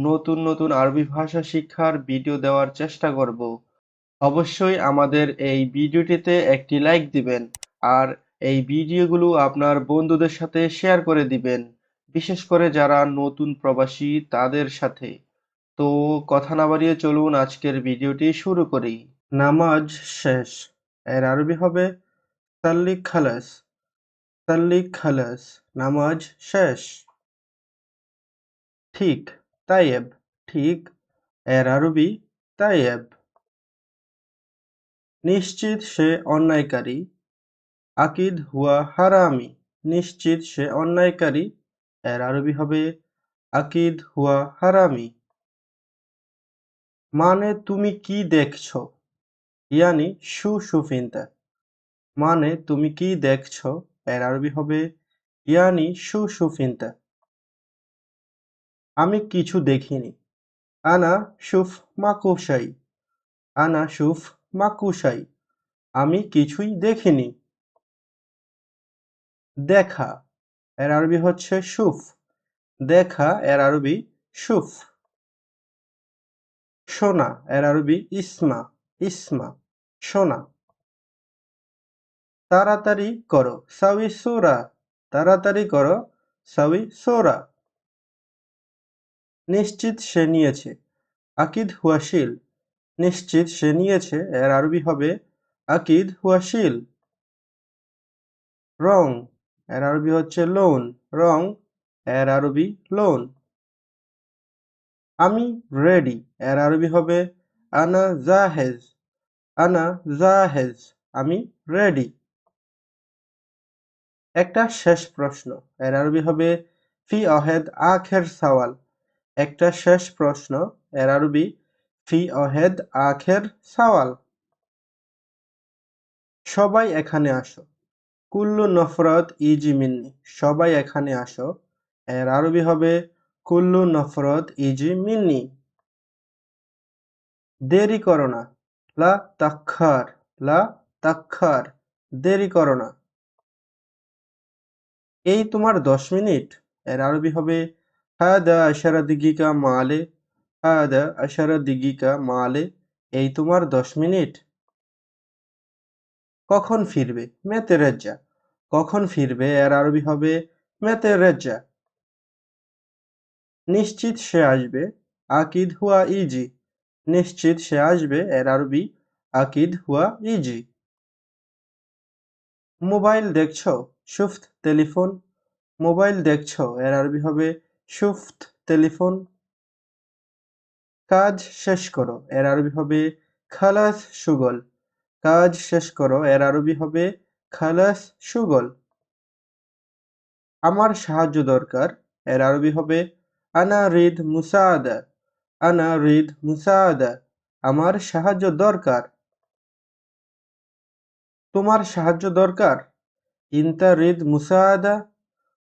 নতুন নতুন আরবি ভাষা শিক্ষার ভিডিও দেওয়ার চেষ্টা করব। অবশ্যই আমাদের এই ভিডিওটিতে একটি লাইক দিবেন আর এই ভিডিওগুলো আপনার বন্ধুদের সাথে শেয়ার করে দিবেন, বিশেষ করে যারা নতুন প্রবাসী তাদের সাথে। তো কথা না বাড়িয়ে চলুন আজকের ভিডিওটি শুরু করি। নামাজ শেষ, এর আরবি হবে সাল্লি খালাস সাল্লি খালাস, নামাজ শেষ। ঠিক। তাইয়েব ঠিক, এর আরবি তাইয়েব নিশ্চিত সে অন্যায়কারী। আকিদ হুয়া হারামি। নিশ্চিত সে অন্যায়কারী। এর আরবি হবে আকিদ হুয়া হারামি। মানে তুমি কি দেখছ? ইয়ানি শু সুফিনতা মানে তুমি কি দেখছ? এর আরবি হবে ইয়ানি শু সুফিনতা আমি কিছু দেখিনি। আনা শুফ মাকুশাই আনা শুফ মাকুশাই আমি কিছুই দেখিনি। দেখা, এর আরবি হচ্ছে শুফ দেখা, এর আরবি শুফ শোনা এর আরবি ইসমা। ইসমা শোনা তাড়াতাড়ি করো সাউি সোরা। তাড়াতাড়ি করো সাউি সোরা। নিশ্চিত সে নিয়েছে। আকিদ হুয়াশিল, নিশ্চিত সে নিয়েছে, এর আরবি হবে আকিদ হুয়াশিল। রং, এর আরবি হচ্ছে লোন, রং, এর আরবি লোন। আমি রেডি এর আরবি হবে আনা জাহেজ আনা জাহেজ, আমি রেডি একটা শেষ প্রশ্ন, এর আরবি হবে ফি অহেদ আখের সওয়াল। একটা শেষ প্রশ্ন এর আরবি ফি অহেদ আখের সওয়াল। সবাই এখানে আসো। কুল্লু নফরত ইজি মিন্নি, সবাই এখানে আসো। এর আরবি হবে, কুল্লু নফরত ইজি মিন্নি। দেরি করো না। লা তাক্ষার লা তাক্ষার দেরি করো না। এই তোমার দশ মিনিট। এর আরবি হবে হাদা আশারা দিগিকা মালে, হাদা আশারা দিগিকা মালে, এই তোমার দশ মিনিট। কখন ফিরবে? মেতে রেজ্জা। কখন ফিরবে? এর আরবি হবে মেতে রেজ্জা। নিশ্চিত সে আসবে, আকিদ হুয়া ইজি। নিশ্চিত সে আসবে, এর আরবি আকিদ হুয়া ইজি। মোবাইল দেখছ? সুফত টেলিফোন। মোবাইল দেখছ? এর আরবি হবে সুফত টেলিফোন। কাজ শেষ করো, এর আরবি হবে খালাস সুগল। কাজ শেষ করো, এর আরবি হবে খালাস সুগল। আমার সাহায্য দরকার, এর আরবি হবে আনা রিদ মুসাদা। আনা রিদ মুসাদা, আমার সাহায্য দরকার। তোমার সাহায্য দরকার? ইনতা রিদ মুসাদা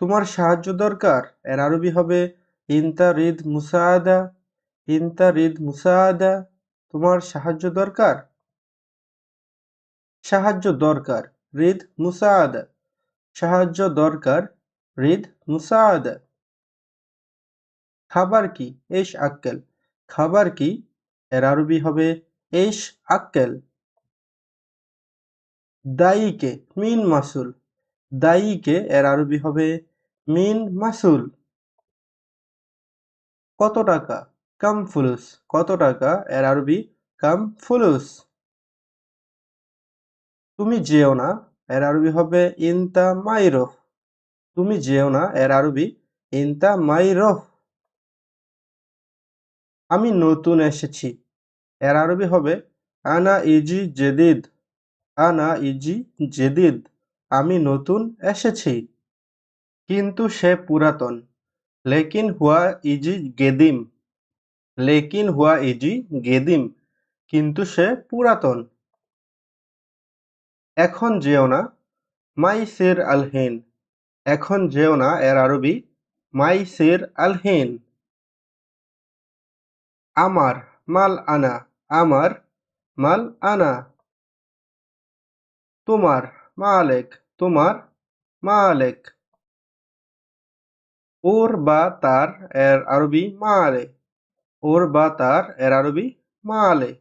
তোমার সাহায্য দরকার। এর আরবি হবে, ইনতা রিদ মুসাদা, ইনতা রিদ মুসাদা, তোমার সাহায্য দরকার? সাহায্য দরকার, রিদ মুসাদা। সাহায্য দরকার, রিদ মুসাদা। খাবার কি? এস আক্কেল। খাবার কি? এর আরবি হবে, এস আক্কেল। দায়ীকে মিন মাসুল। দায়ীকে এর আরবি হবে মিন মাসুল। কত টাকা? কাম ফুলুস। কত টাকা? এর আরবি, কাম ফুলুস। তুমি যেও না, এর আরবি হবে ইনতা মাইরফ তুমি যেও না, এর আরবি, ইনতা মাইরফ আমি নতুন এসেছি। এর আরবি হবে, আনা ইজি জেদিদ। আনা ইজি জেদিদ। আমি নতুন এসেছি। কিন্তু সে পুরাতন। লেকিন হুয়া ইজি গেদিম। লেকিন হুয়া ইজি গেদিম, কিন্তু সে পুরাতন। এখন যেও না মাই সির আলহিন এখন যেও না এর আরবি মাই সির আলহিন আমার মাল আনা, আমার মাল আনা। তোমার মালেক তোমার মালেক। ওর বা তার এর আরবি মালে। ওর বা তার এর আরবি মালে।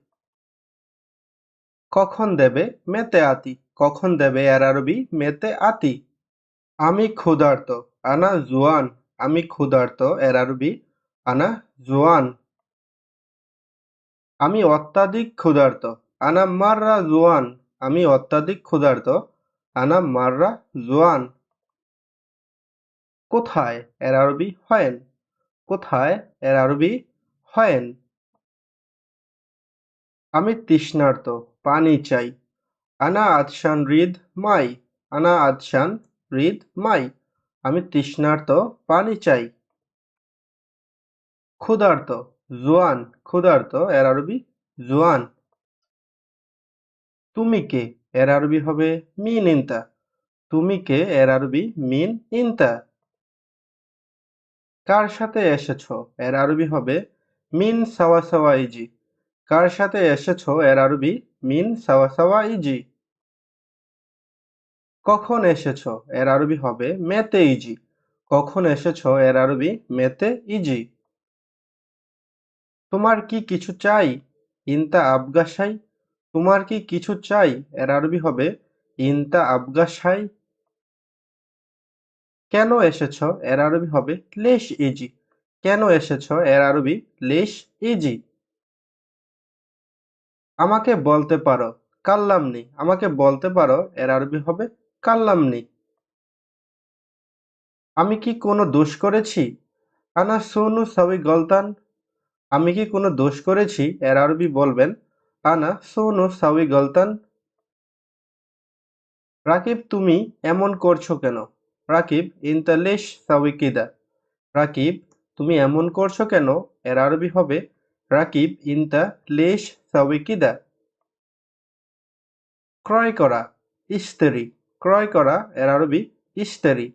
কখন দেবে মেতে আতি? কখন দেবে এর আরবি মেতে আতি? আমি ক্ষুধার্ত, আনা জুয়ান। আমি ক্ষুধার্ত, এর আরবি আনা জুয়ান। আমি অত্যাধিক ক্ষুধার্ত, আনা মাররা জুয়ান। আমি অত্যাধিক ক্ষুধার্ত, আনা মাররা জুয়ান। কোথায় এর আরবি হয়েন? কোথায় এর আরবি হয়েন? আমি তৃষ্ণার্ত, পানি চাই। আনা আদশান রিদ মাই, আনা আদশান রিদ মাই। আমি তৃষ্ণার্ত, পানি চাই। ক্ষুধার্ত, জোয়ান, ক্ষুধার্ত এর আরবি জোয়ান। তুমি কে? এর আরবি হবে মিন ইনতা। তুমি কে? এর আরবি মিন ইনতা। কার সাথে এসেছ? এর আরবি হবে মিন সাওয়া সাওয়া ইজি। কার সাথে এসেছ? এর আরবি মিন সাওয়া সাওয়া ইজি। কখন এসেছ? এর আরবি হবে মেতে ইজি। কখন এসেছ? এর আরবি মেতে ইজি। তোমার কি কিছু চাই? ইনতা আবগাসাই তোমার কি কিছু চাই? এর আরবি হবে ইনতা আবগাসাই কেন এসেছ? এর আরবি হবে লেশ ইজি। কেন এসেছ? এর আরবি লেশ ইজি। আমাকে বলতে পারো, কাল্লামনি। আমাকে বলতে পারো, এর আরবি হবে কাল্লামনি। আমি কি কোনো দোষ করেছি? আনা সোনু সাবি গলতান। আমি কি কোনো দোষ করেছি? এর আরবি বলবেন, আনা সোনু সাবি গলতান। রাকিব, তুমি এমন করছ কেন? রাকিব ইন্তালিশ সাবি কিদা রাকিব, তুমি এমন করছ কেন? এর আরবি হবে, রাকিব ইনতা লেশ সাবি কিদা ক্রয় করা ইস্তেরি ক্রয় করা, এর আরবি ইস্তেরি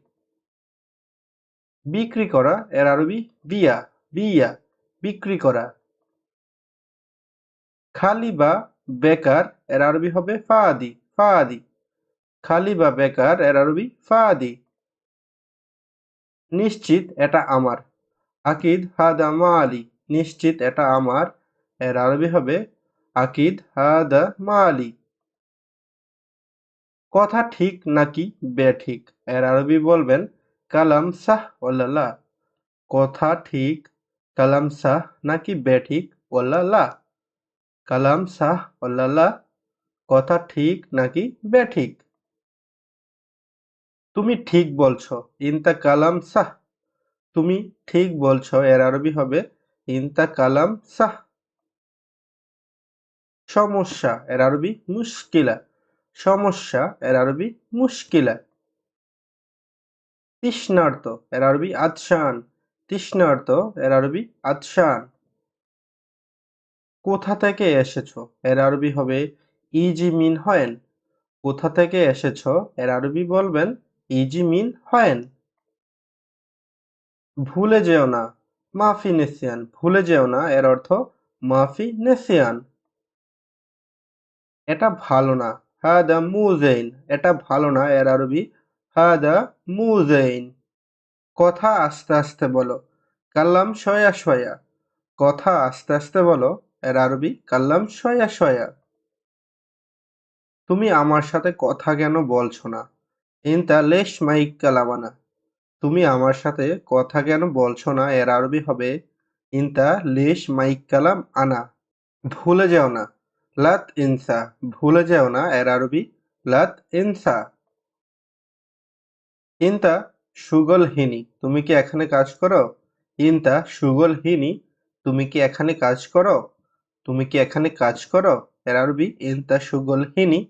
বিক্রি করা, এর আরবি, বিয়া। বিয়া, বিক্রি করা। খালি বা বেকার, এর আরবি হবে, ফাদি। ফাদি। খালি বা বেকার, এর আরবি, ফাদি। নিশ্চিত এটা আমার। আকিদ হাদা মালি, নিশ্চিত এটা আমার। এর আরবি হবে, আকিদ হাদা মালি। কথা ঠিক নাকি বেঠিক? এর আরবি বলবেন, কালাম শাহ ওয়াল্লা কথা ঠিক, কালাম শাহ নাকি বেঠিক ওয়াল্লা কালাম শাহ ওয়াল্লা কথা ঠিক নাকি বেঠিক? তুমি ঠিক বলছো ইনতা কালাম সাহ। তুমি ঠিক বলছো, এর আরবি হবে ইনতা কালাম সাহ। সমস্যা, এর আরবি মুশকিলা। সমস্যা, এর আরবি মুশকিলা। তৃষ্ণার্ত, এর আরবি আদশান তৃষ্ণার্ত, এর আরবি আদশান কোথা থেকে এসেছ? এর আরবি হবে ইজি মিন হয়েন কোথা থেকে এসেছ? এর আরবি বলবেন ইজি মিন হয়েন। ভুলে যেও না, মাফি নেসিয়ান, ভুলে যেও না, এর অর্থ মাফি নেসিয়ান। এটা ভালো না, হাদা মুজেইন, এটা ভালো না, এর আরবি হাদা মুজেইন। কথা আস্তে আস্তে বলো, কাল্লাম শয়া শয়া কথা আস্তে আস্তে বলো, এর আরবি কাল্লাম শয়া শয়া তুমি আমার সাথে কথা কেন বলছো না? ইনতা লেশ মাইক কালামানা তুমি আমার সাথে কথা কেন বলছো না? এর আরবি হবে ইনতা লেশ মাইক কালাম আনা ভুলে যাও না। লাত ইনসা। ভুলে যাও না। এর আরবি লাত ইনসা। ইনতা সুগলহিনী। তুমি কি এখানে কাজ করো? ইনতা সুগলহিনী। তুমি কি এখানে কাজ করো? তুমি কি এখানে কাজ করো? এর আরবি ইনতা সুগলহিনী।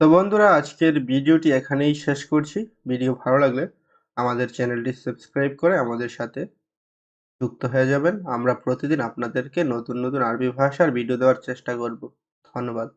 তো বন্ধুরা আজকের ভিডিওটি এখানেই শেষ করছি ভিডিও ভালো লাগলে আমাদের চ্যানেলটি সাবস্ক্রাইব করে আমাদের সাথে যুক্ত হয়ে যাবেন। আমরা প্রতিদিন আপনাদেরকে নতুন, নতুন আরবি ভাষার ভিডিও দেওয়ার চেষ্টা করব। ধন্যবাদ।